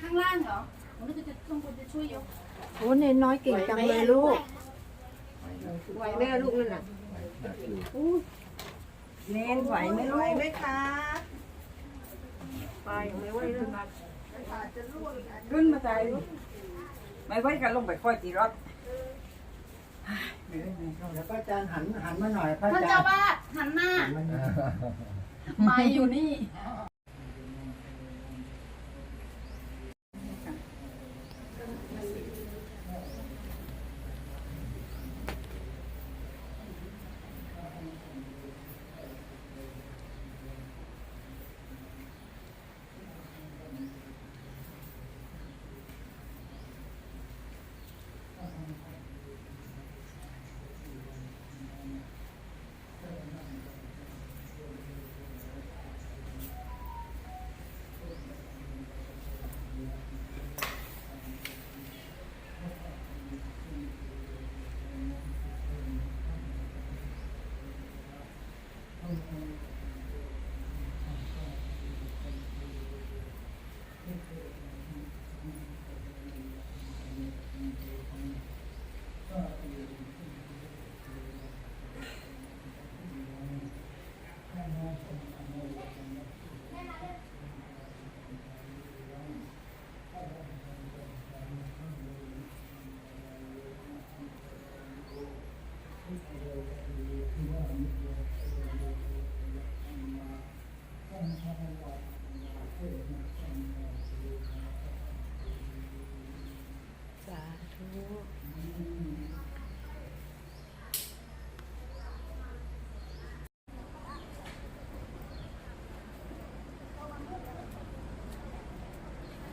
ข้างล่างเหรอต้องคนจะช่วยยกโอ้เน้นน้อยเก่งจังเลยลูกไหวไหมลูกนั่นน่ะอู้เนนไหวไหมลูกไหวไหมคะไปไม่ไหวแล้วขึ้นมาใจลูกไม่ไหวกันลงไปค่อยตีรถแล้วก็อาจารย์หันหันมาหน่อยพระอาจารย์ท่านเจ้าบ้านหันหน้าไม่อยู่นี่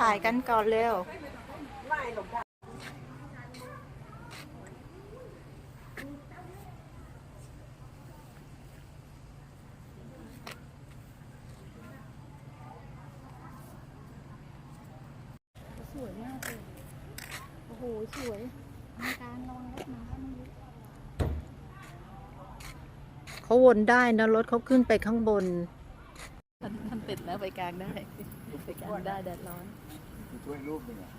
ถ่ายกันก่อนเร็ว สวยมากเลย โอ้โห สวยอลังการระวังรถมาแล้วมันเยอะเขาวนได้นะรถเขาขึ้นไปข้างบนมัน ติดแล้วไปกลางได้ไปกลางได้แดดร้อนช่วยรูปหนึ่งอะ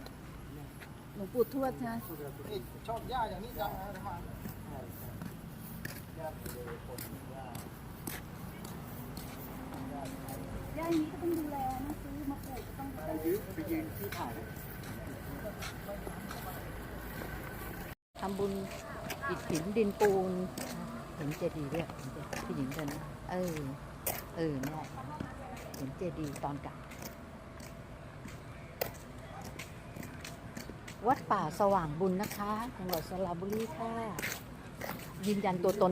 หลวงปู่ทวดใช่ไหมนี่ชอบย่าอย่างนี้จังนะทำย่านี้ก็ต้องดูแลนะซื้อมาปลูกก็ต้องไปยืนไปยืนที่ถ่ายทำบุญอิฐหินดินปูนเห็นเจดีย์ด้วยเห็นเจดีย์ผู้หญิงเดินนะเออ เออเนี่ยเห็นเจดีย์ตอนกลับ วัดป่าสว่างบุญนะคะจังหวัดสระบุรีค่ะ ยืนยันตัวตน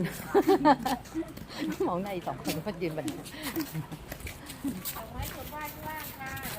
มองในสองคนก็ยืนบัน เอาไม้กดไหว้ข้างล่างค่างค่ะ